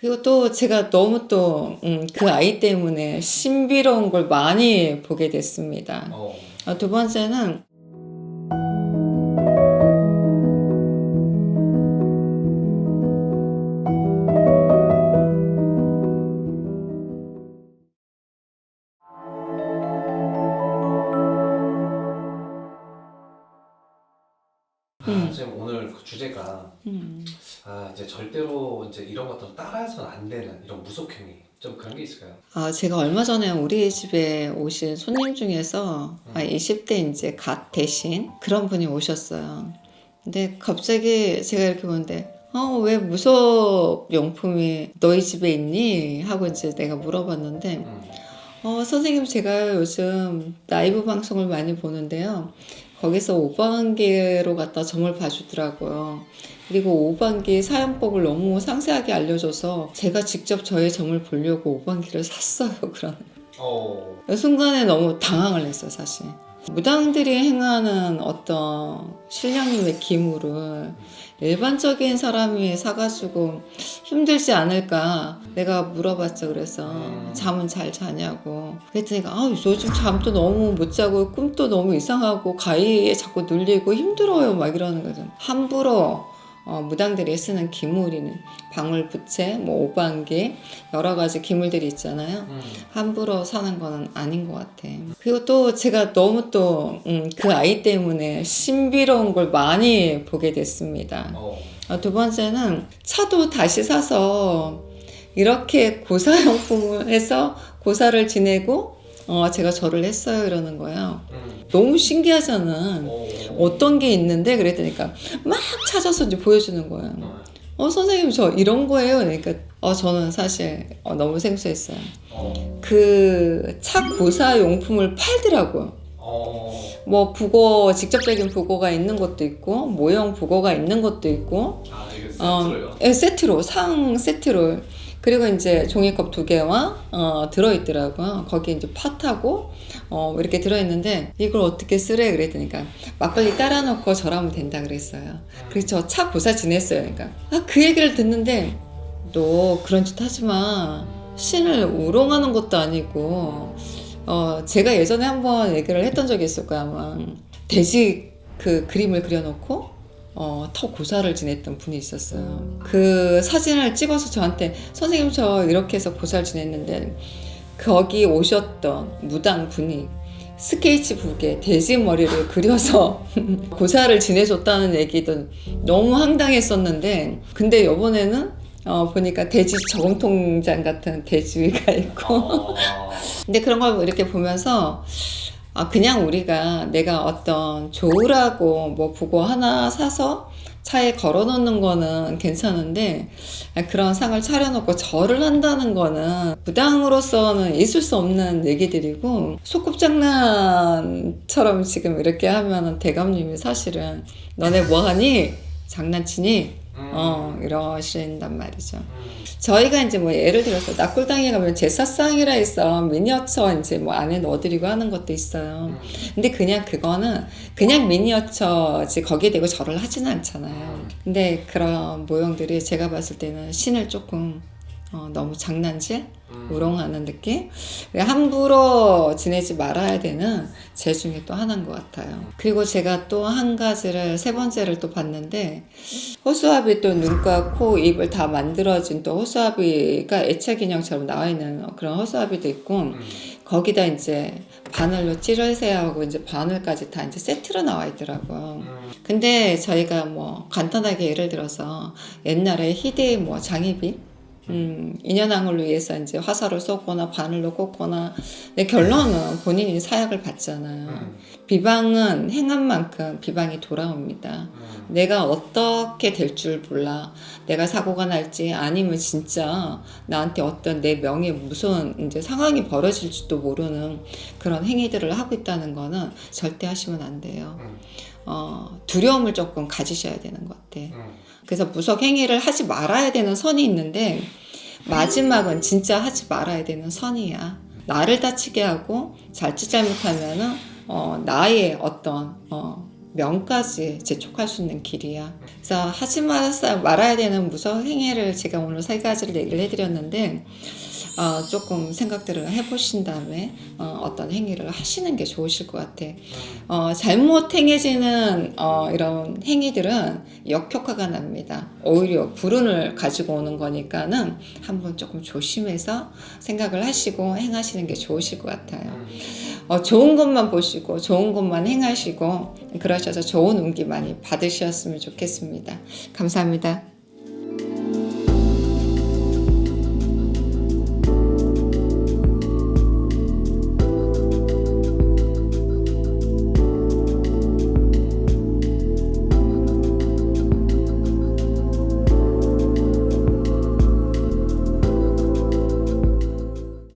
그리고 또 제가 너무 또, 음, 그 아이 때문에 신비로운 걸 많이 보게 됐습니다. 어. 어, 두 번째는, 아, 음. 선생님 오늘 그 주제가 음, 아 이제 절대로 이제 이런 것들 따라해서는 안 되는 이런 무속행위 좀 그런 게 있을까요? 아, 제가 얼마 전에 우리 집에 오신 손님 중에서 아, 20대 이제 갓 대신 그런 분이 오셨어요. 근데 갑자기 제가 이렇게 보는데, 어, 왜 무속 용품이 너희 집에 있니? 하고 이제 내가 물어봤는데, 음. 어, 선생님 제가 요즘 라이브 방송을 많이 보는데요. 거기서 오방기로 갖다 점을 봐주더라고요. 그리고 오방기 사용법을 너무 상세하게 알려줘서 제가 직접 저의 점을 보려고 오방기를 샀어요. 그런 어. 순간에 너무 당황을 했어요, 사실. 무당들이 행하는 어떤 신령님의 기물을 일반적인 사람이 사가지고 힘들지 않을까. 내가 물어봤죠 그래서 음. 잠은 잘 자냐고. 그랬더니 아 요즘 잠도 너무 못 자고 꿈도 너무 이상하고 가위에 자꾸 눌리고 힘들어요. 막 이러는 거죠. 함부로 어, 무당들이 쓰는 기물이는 방울 부채, 뭐 오방기 여러 가지 기물들이 있잖아요. 음. 함부로 사는 거는 아닌 것 같아. 그리고 또 제가 너무 또, 음, 그 아이 때문에 신비로운 걸 많이 보게 됐습니다. 어. 어, 두 번째는 차도 다시 사서 이렇게 고사용품을 해서 고사를 지내고, 어, 제가 절을 했어요. 이러는 거예요. 음. 너무 신기하잖아. 어. 어떤 게 있는데? 그랬더니까 막 찾아서 이제 보여주는 거예요. 어. 어, 선생님, 저 이런 거예요. 그러니까, 어, 저는 사실 어, 너무 생소했어요. 어. 그 차 고사 용품을 팔더라고요. 어. 뭐 북어 직접적인 북어가 있는 것도 있고 모형 북어가 있는 것도 있고 아 이게 어, 세트로요? 예, 세트로 상 세트로 그리고 이제 종이컵 두 개와 어, 들어있더라고요. 거기 이제 팥하고 어, 이렇게 들어있는데 이걸 어떻게 쓰래 그랬더니까 막걸리 따라 놓고 절하면 된다 그랬어요. 그래서 저 차 고사 지냈어요. 그러니까 아, 그 얘기를 듣는데 너 그런 짓 하지 마. 신을 우롱하는 것도 아니고 어 제가 예전에 한번 얘기를 했던 적이 있을 거야 아마 돼지 그 그림을 그려놓고 어 터 고사를 지냈던 분이 있었어요. 그 사진을 찍어서 저한테 선생님 저 이렇게 해서 고사를 지냈는데 거기 오셨던 무당 분이 스케이치북에 돼지 머리를 그려서 고사를 지내줬다는 얘기도 너무 황당했었는데 근데 이번에는 어, 보니까 돼지 저금통장 같은 돼지가 있고 어. 근데 그런 걸 이렇게 보면서 아, 그냥 우리가 내가 어떤 좋으라고 뭐 보고 하나 사서 차에 걸어 놓는 거는 괜찮은데 아, 그런 상을 차려놓고 절을 한다는 거는 부당으로서는 있을 수 없는 얘기들이고 소꿉장난처럼 지금 이렇게 하면은 대감님이 사실은 너네 뭐하니 장난치니 음. 어 이러신단 말이죠. 음. 저희가 이제 뭐 예를 들어서 낙골당에 가면 제사상이라 해서 미니어처 이제 뭐 안에 넣어드리고 하는 것도 있어요. 음. 근데 그냥 그거는 그냥 미니어처지 거기에 대고 절을 하지는 않잖아요. 근데 그런 모형들이 제가 봤을 때는 신을 조금 어, 너무 장난질, 음. 우롱하는 느낌? 함부로 지내지 말아야 되는 제 중에 또 하나인 것 같아요. 그리고 제가 또 한 가지를, 세 번째를 또 봤는데, 호수아비 또 눈과 코, 입을 다 만들어진 또 호수아비가 애착 인형처럼 나와 있는 그런 호수아비도 있고, 음. 거기다 이제 바늘로 찌르세요 하고 이제 바늘까지 다 이제 세트로 나와 있더라고요. 음. 근데 저희가 뭐 간단하게 예를 들어서 옛날에 희대의 뭐 장희빈 음, 인연왕을 위해서 이제 화살을 쏘거나 바늘로 꽂거나 근데 결론은 본인이 사약을 받잖아요. 음. 비방은 행한 만큼 비방이 돌아옵니다. 음. 내가 어떻게 될 줄 몰라. 내가 사고가 날지 아니면 진짜 나한테 어떤 내 명예 무서운 이제 상황이 벌어질지도 모르는 그런 행위들을 하고 있다는 거는 절대 하시면 안 돼요. 음. 어, 두려움을 조금 가지셔야 되는 것 같아. 음. 그래서 무속 행위를 하지 말아야 되는 선이 있는데 마지막은 진짜 하지 말아야 되는 선이야. 나를 다치게 하고 잘짓 잘못하면은 어, 나의 어떤 어, 명까지 재촉할 수 있는 길이야. 그래서 하지 말아- 말아야 되는 무서운 행위를 제가 오늘 세 가지를 얘기를 해드렸는데 어, 조금 생각들을 해보신 다음에 어, 떤 행위를 하시는 게 좋으실 것 같아. 어, 잘못 행해지는 어, 이런 행위들은 역효과가 납니다. 오히려 불운을 가지고 오는 거니까는 한번 조금 조심해서 생각을 하시고 행하시는 게 좋으실 것 같아요. 음. 어, 좋은 것만 보시고 좋은 것만 행하시고 그러셔서 좋은 운기 많이 받으셨으면 좋겠습니다. 감사합니다.